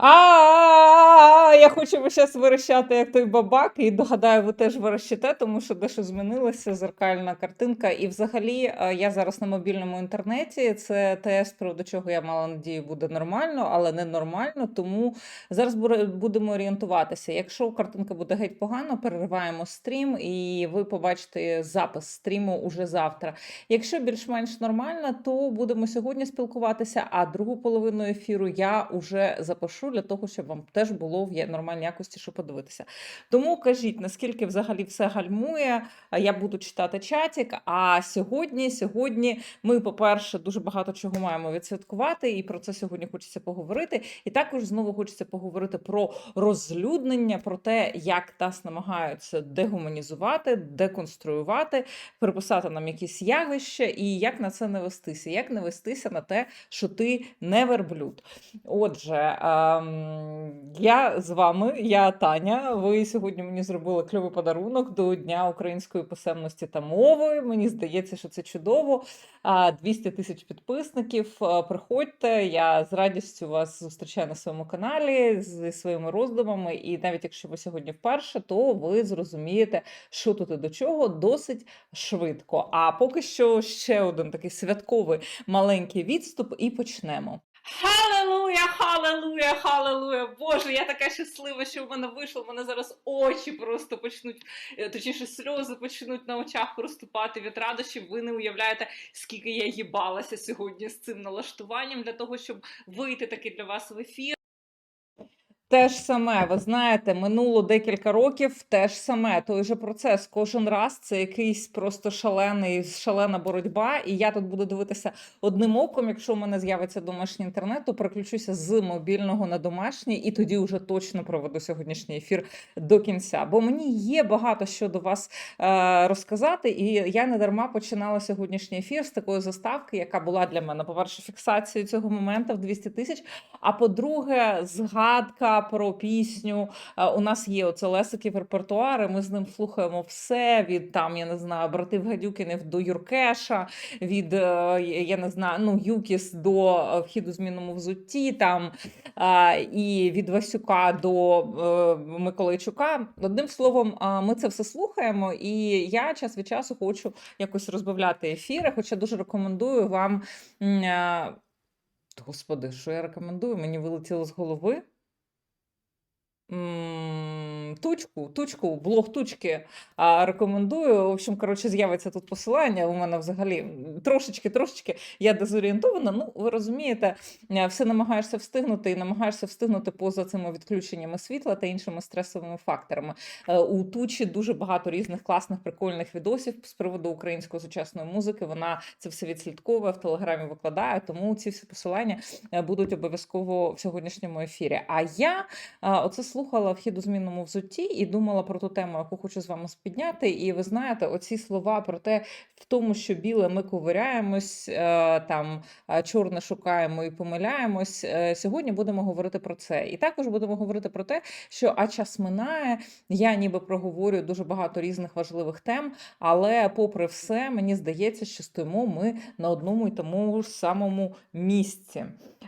А, я хочу зараз вирощати, як той бабак, і догадаю, ви теж вирощите, тому що дещо змінилася зеркальна картинка. І взагалі я зараз на мобільному інтернеті. Це те, з приводу чого я мала надію, буде нормально, але не нормально. Тому зараз будемо орієнтуватися. Якщо картинка буде геть погано, перериваємо стрім, і ви побачите запис стріму уже завтра. Якщо більш-менш нормально, то будемо сьогодні спілкуватися. А другу половину ефіру я уже запишу для того, щоб вам теж було в нормальній якості, що подивитися. Тому кажіть, наскільки взагалі все гальмує. Я буду читати чатик. А сьогодні, сьогодні ми, по-перше, дуже багато чого маємо відсвяткувати, і про це сьогодні хочеться поговорити. І також знову хочеться поговорити про розлюднення, про те, як нас намагаються дегуманізувати, деконструювати, приписати нам якісь явища, і як на це не вестися, як не вестися на те, що ти не верблюд. Отже, я з вами, я Таня. Ви сьогодні мені зробили кльовий подарунок до Дня української писемності та мови. Мені здається, що це чудово. 200 тисяч підписників. Приходьте, я з радістю вас зустрічаю на своєму каналі зі своїми роздумами. І навіть якщо ви сьогодні вперше, то ви зрозумієте, що тут і до чого досить швидко. А поки що ще один такий святковий маленький відступ, і почнемо. Халелуя, халелуя, халелуя. Боже, я така щаслива, що в мене вийшло. В мене зараз очі просто почнуть, е, точніше, сльози почнуть на очах розступати від радощів. Ви не уявляєте, скільки я їбалася сьогодні з цим налаштуванням для того, щоб вийти таки для вас в ефір. Те ж саме, ви знаєте, минуло декілька років, те ж саме, той же процес. Кожен раз це якийсь просто шалений, шалена боротьба. І я тут буду дивитися одним оком. Якщо в мене з'явиться домашній інтернет, то переключуся з мобільного на домашній, і тоді вже точно проведу сьогоднішній ефір до кінця. Бо мені є багато що до вас е, розказати, і я не дарма починала сьогоднішній ефір з такої заставки, яка була для мене, по-перше, фіксацією цього моменту в 200 тисяч. А по-друге, згадка про пісню. Е, У нас є оце Лесиків репертуар, і ми з ним слухаємо все від там, я не знаю, братів Гадюкінів до Юркеша, від е, я не знаю, ну Юкіс до е, вхіду змінному взутті, там і від Васюка до Миколайчука. Одним словом, ми це все слухаємо, і я час від часу хочу якось розбавляти ефіри. Хоча дуже рекомендую вам. Господи, що я рекомендую? Мені вилетіло з голови. Тучку, тучку, блог тучки а, рекомендую. В общем, коротше, з'явиться тут посилання. У мене взагалі трошечки, трошечки я дезорієнтована. Ну, ви розумієте, е, все намагаєшся встигнути і намагаєшся встигнути поза цими відключеннями світла та іншими стресовими факторами. Е, У тучі дуже багато різних класних прикольних відосів з приводу української сучасної музики. Вона це все відслідковує в телеграмі викладає, тому ці всі посилання е, будуть обов'язково в сьогоднішньому ефірі. А я Оце слухала вхід у змінному взутті і думала про ту тему, яку хочу з вами підняти. І ви знаєте, оці слова про те, в тому, що біле ми ковиряємось, е, там чорне шукаємо і помиляємось. е, Сьогодні будемо говорити про це. І також будемо говорити про те, що а час минає. Я ніби проговорю дуже багато різних важливих тем, але попри все, мені здається, що стоїмо ми на одному і тому самому місці.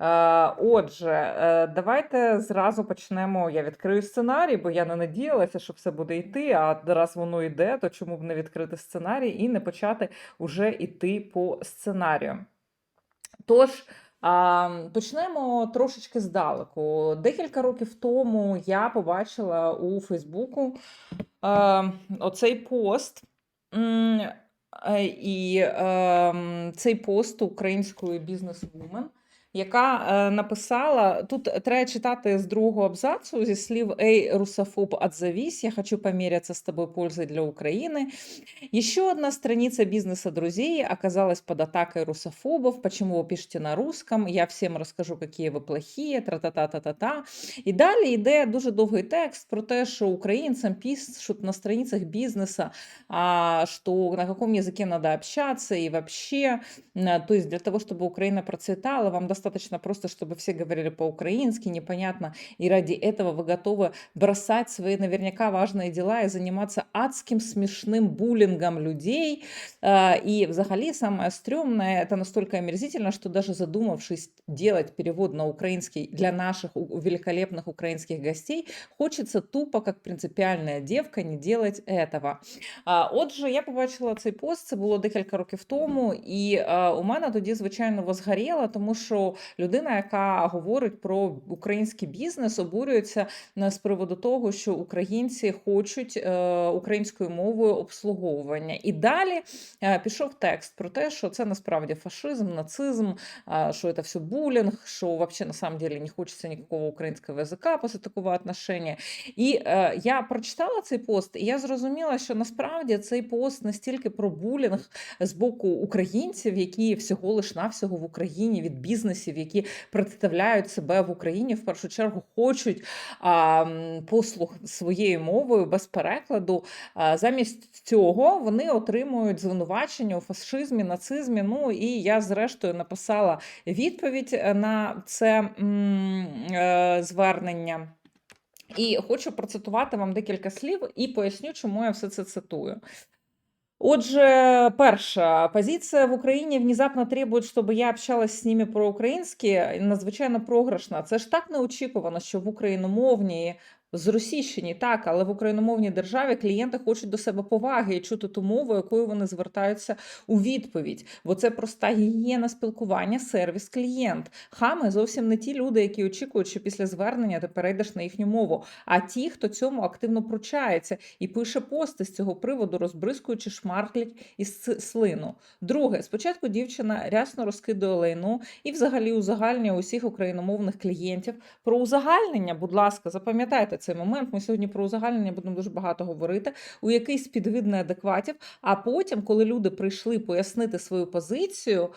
Е, Отже, е, давайте зразу почнемо. Я відкрию сценарій, бо я не надіялася, що все буде йти. А раз воно йде, то чому б не відкрити сценарій і не почати уже йти по сценарію? Тож. А, почнемо трошечки здалеку. Декілька років тому я побачила у Фейсбуку е, оцей пост. Е, І е, цей пост української бізнес-вумен, яка е, написала: тут треба читати з другого абзацу зі слів Ей, русофоб, отзовись, я хочу померяться с тобой пользой для Украины. Еще одна страница бизнеса друзей оказалась под атакой русофобов. Почему вы пишете на русском? Я всем расскажу, какие ви плохие, тра-та-та-та-та-та. І далі йде дуже довгий текст про те, що українцям пишуть на страницах бізнеса, а, что на каком языке надо общаться и вообще. М, То есть для того, чтобы Украина процветала, вам достаточно достаточно просто, чтобы все говорили по-украински, непонятно, и ради этого вы готовы бросать свои наверняка важные дела и заниматься адским смешным буллингом людей. А, И взагалі самое стрёмное, это настолько омерзительно, что даже задумавшись делать перевод на украинский для наших у- великолепных украинских гостей, хочется тупо, как принципиальная девка, не делать этого. А, Отже, я побачила цей пост, це було декілька років тому, і а, у мене тоді, звичайно, возгоріло, тому що людина, яка говорить про український бізнес, обурюється е, з приводу того, що українці хочуть е, українською мовою обслуговування. І далі е, пішов текст про те, що це насправді фашизм, нацизм, що це все булінг, що вообще на самом деле не хочеться ніякого українського язика після такого отношення. І я прочитала цей пост, і я зрозуміла, що насправді цей пост настільки про булінг з боку українців, які всього лиш навсього в Україні від бізнесів, які представляють себе в Україні, в першу чергу хочуть а, послуг своєю мовою без перекладу. А, замість цього вони отримують звинувачення у фашизмі, нацизмі. Ну і я, зрештою, написала відповідь е, на це м, е, звернення. І хочу процитувати вам декілька слів і поясню, чому я все це цитую. Отже, перша позиція в Україні внезапно требують, щоб я общалась з ними про-українськи, надзвичайно програшна. Це ж так неочікувано, що в україномовній зросійщеній, так, але в україномовній державі клієнти хочуть до себе поваги і чути ту мову, якою вони звертаються у відповідь. Бо це проста гігієна спілкування, сервіс, клієнт. Хами зовсім не ті люди, які очікують, що після звернення ти перейдеш на їхню мову, а ті, хто цьому активно пручається і пише пости з цього приводу, розбризкуючи шмарклять із слину. Друге, спочатку дівчина рясно розкидує лайну і взагалі узагальнює усіх україномовних клієнтів. Про узагальнення, будь ласка, запам'ятайте цей момент. Ми сьогодні про узагальнення будемо дуже багато говорити. У якийсь підвид неадекватів. А потім, коли люди прийшли пояснити свою позицію.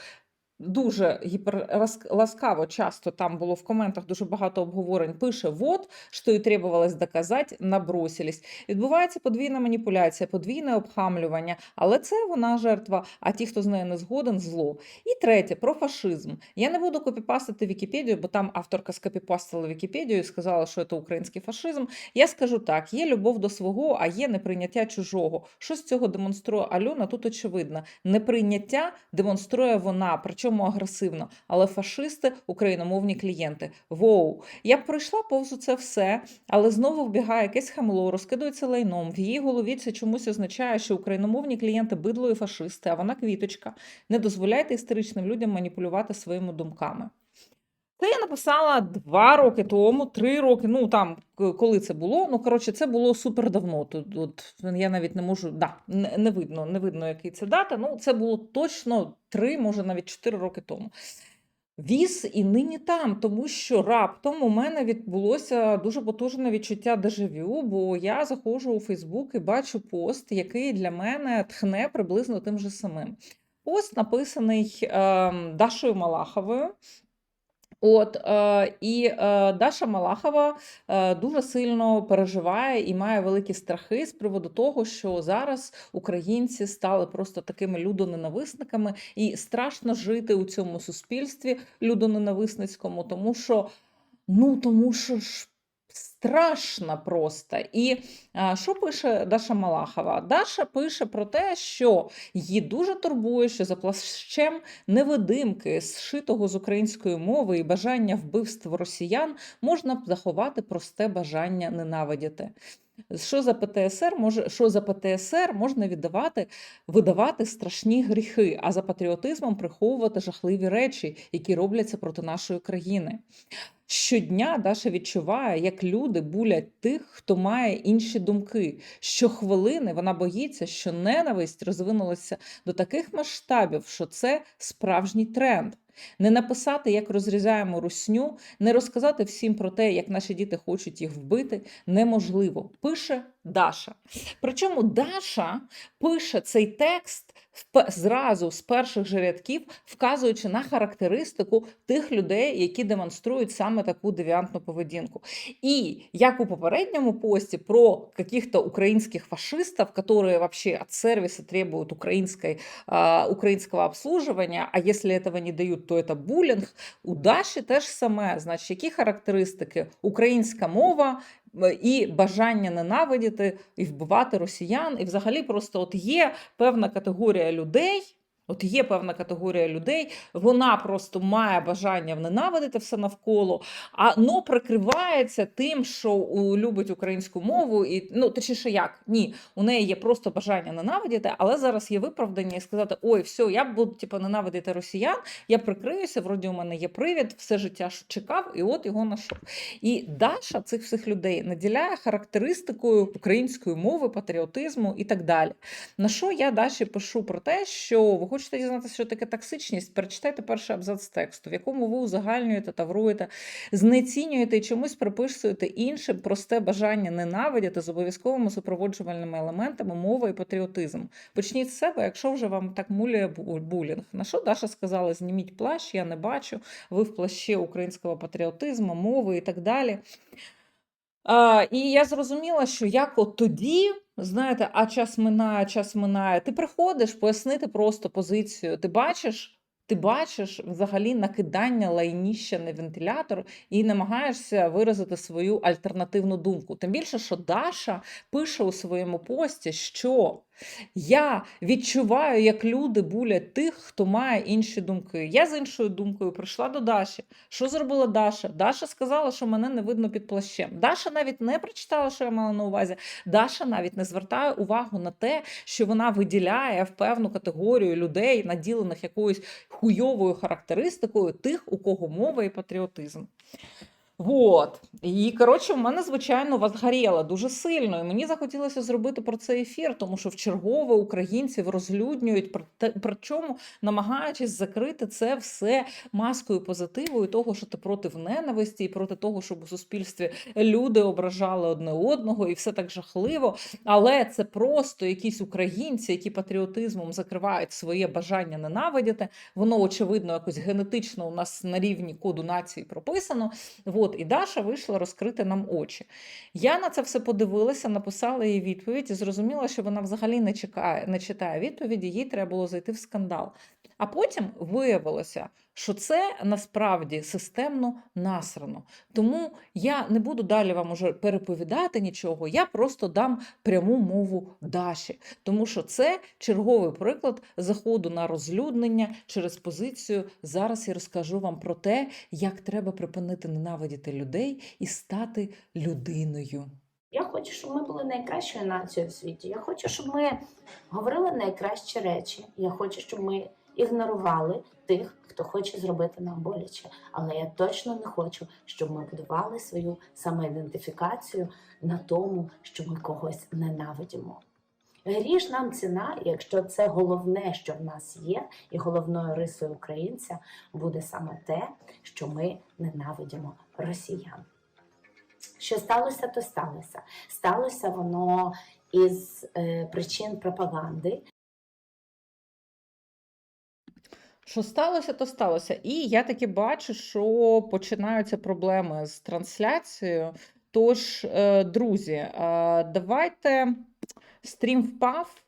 Дуже гіперласкаво часто там було в коментах дуже багато обговорень. Пише: вот, що і требувалось доказати, набросились. Відбувається подвійна маніпуляція, подвійне обхамлювання, але це вона жертва, а ті, хто з нею не згоден, зло. І третє про фашизм. Я не буду копіпастити Вікіпедію, бо там авторка скопіпастила Вікіпедію і сказала, що це український фашизм. Я скажу так: є любов до свого, а є неприйняття чужого. Що з цього демонструє Альона? Тут очевидно. Неприйняття демонструє вона, причому агресивно. Але фашисти україномовні клієнти. Воу, я б пройшла повз це все, але знову вбігає якесь хамло, розкидується лайном. В її голові це чомусь означає, що україномовні клієнти бидло і фашисти, а вона квіточка. Не дозволяйте історичним людям маніпулювати своїми думками. Це я написала два роки тому, три роки. Ну там коли це було. Ну коротше, це було супер давно. Тут от я навіть не можу. Да, не, не видно, не видно, який це дата. Ну це було точно три, може навіть чотири роки тому. Віз і нині там, тому що раптом у мене відбулося дуже потужне відчуття дежавю, бо я заходжу у Фейсбук і бачу пост, який для мене тхне приблизно тим же самим. Пост написаний ем, Дашою Малаховою. От е, і е, Даша Малахова е, дуже сильно переживає і має великі страхи з приводу того, що зараз українці стали просто такими людоненависниками, і страшно жити у цьому суспільстві людоненависницькому, тому що ну тому що ж. Страшно просто. І а, що пише Даша Малахова? Даша пише про те, що її дуже турбує, що за плащем невидимки, зшитого з української мови і бажання вбивств росіян, можна заховати просте бажання ненавидіти. Що за ПТСР може, що за ПТСР можна віддавати, видавати страшні гріхи, а за патріотизмом приховувати жахливі речі, які робляться проти нашої країни. Щодня Даша відчуває, як люди булять тих, хто має інші думки. Щохвилини вона боїться, що ненависть розвинулася до таких масштабів, що це справжній тренд. Не написати, як розрізаємо русню, не розказати всім про те, як наші діти хочуть їх вбити, неможливо. Пише Даша. Причому Даша пише цей текст впе- зразу з перших же рядків, вказуючи на характеристику тих людей, які демонструють саме таку девіантну поведінку. І як у попередньому пості про каких-то українських фашистів, которые вообще от сервиса требуют украинской, а, украинского обслуживания, а если этого не дают, то это булінг. У Даші теж саме. Значить, які характеристики? Українська мова м, і бажання ненавидіти і вбивати росіян. І взагалі просто от є певна категорія людей. От є певна категорія людей, вона просто має бажання ненавидити все навколо, а но прикривається тим, що любить українську мову, і ну точніше, як ні, у неї є просто бажання ненавидіти, але зараз є виправдання і сказати: ой, все, я буду типу, ненавидити росіян, я прикриюся, вроді у мене є привід, все життя чекав, і от його знайшов. І Даша цих всіх людей наділяє характеристикою української мови, патріотизму і так далі. На що я Даші пишу про те, що ви хочете дізнатися, що таке токсичність? Перечитайте перший абзац тексту, в якому ви узагальнюєте, тавруєте, знецінюєте і чомусь приписуєте іншим просте бажання ненавидіти з обов'язковими супроводжувальними елементами мова і патріотизм. Почніть з себе, якщо вже вам так муляє булінг. На що Даша сказала: зніміть плащ, я не бачу, ви в плащі українського патріотизму, мови і так далі. А, і я зрозуміла, що як от тоді, знаєте, а час минає, час минає. Ти приходиш пояснити просто позицію. Ти бачиш, ти бачиш взагалі накидання лайніща на вентилятор і намагаєшся виразити свою альтернативну думку. Тим більше, що Даша пише у своєму пості, що я відчуваю, як люди булять тих, хто має інші думки. Я з іншою думкою прийшла до Даші. Що зробила Даша? Даша сказала, що мене не видно під плащем. Даша навіть не прочитала, що я мала на увазі. Даша навіть не звертає увагу на те, що вона виділяє в певну категорію людей, наділених якоюсь хуйовою характеристикою, тих, у кого мова і патріотизм. Вот. І коротше, в мене, звичайно, вас горіло дуже сильно. І мені захотілося зробити про це ефір, тому що вчергове українців розлюднюють, причому намагаючись закрити це все маскою позитиву і того, що ти проти ненависті, і проти того, щоб у суспільстві люди ображали одне одного, і все так жахливо. Але це просто якісь українці, які патріотизмом закривають своє бажання ненавидіти. Воно очевидно якось генетично у нас на рівні коду нації прописано. От, і Даша вийшла розкрити нам очі. Я на це все подивилася, написала їй відповідь і зрозуміла, що вона взагалі не чекає, не читає відповіді, їй треба було зайти в скандал. А потім виявилося, що це насправді системно насрано. Тому я не буду далі вам уже переповідати нічого, я просто дам пряму мову Даші, тому що це черговий приклад заходу на розлюднення через позицію. Зараз я розкажу вам про те, як треба припинити ненавидіти людей і стати людиною. Я хочу, щоб ми були найкращою нацією в світі. Я хочу, щоб ми говорили найкращі речі. Я хочу, щоб ми ігнорували тих, хто хоче зробити нам боляче. Але я точно не хочу, щоб ми будували свою самоідентифікацію на тому, що ми когось ненавидимо. Гріш нам ціна, якщо це головне, що в нас є, і головною рисою українця буде саме те, що ми ненавидимо росіян. Що сталося, то сталося. Сталося воно із е, причин пропаганди. Що сталося, то сталося. І я таки бачу, що починаються проблеми з трансляцією. Тож, е, друзі, е, давайте стрім впав.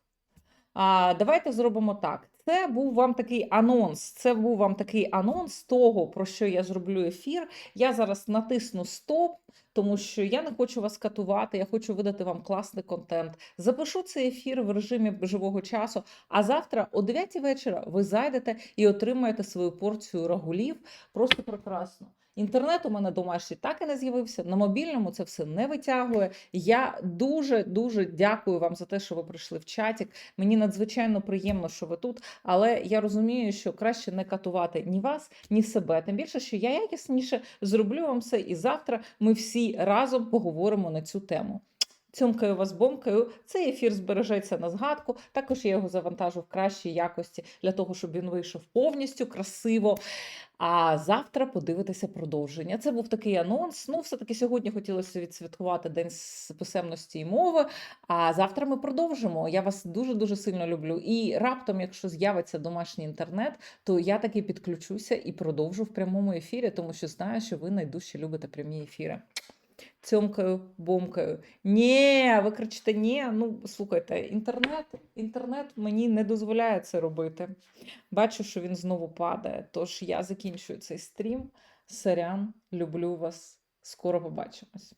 А, давайте зробимо так. Це був вам такий анонс. Це був вам такий анонс того, про що я зроблю ефір. Я зараз натисну стоп, тому що я не хочу вас катувати, я хочу видати вам класний контент. Запишу цей ефір в режимі живого часу. А завтра о 9 вечора ви зайдете і отримаєте свою порцію рагулів. Просто прекрасно. Інтернет у мене домашній так і не з'явився. На мобільному це все не витягує. Я дуже дуже дякую вам за те, що ви прийшли в чатік. Мені надзвичайно приємно, що ви тут. Але я розумію, що краще не катувати ні вас, ні себе. Тим більше, що я якісніше зроблю вам все, і завтра ми всі разом поговоримо на цю тему. Цьомкаю вас бомкаю. Цей ефір збережеться на згадку. Також я його завантажу в кращій якості для того, щоб він вийшов повністю красиво. А завтра подивитися продовження. Це був такий анонс. Ну, все-таки сьогодні хотілося відсвяткувати День з писемності і мови. А завтра ми продовжимо. Я вас дуже дуже сильно люблю. І раптом, якщо з'явиться домашній інтернет, то я таки підключуся і продовжу в прямому ефірі, тому що знаю, що ви найдужче любите прямі ефіри. Цьомкаю, бомкаю. Ні, ви кричите, ні. Ну, слухайте, інтернет, інтернет мені не дозволяє це робити. Бачу, що він знову падає. Тож я закінчую цей стрім. Сорян, люблю вас. Скоро побачимось.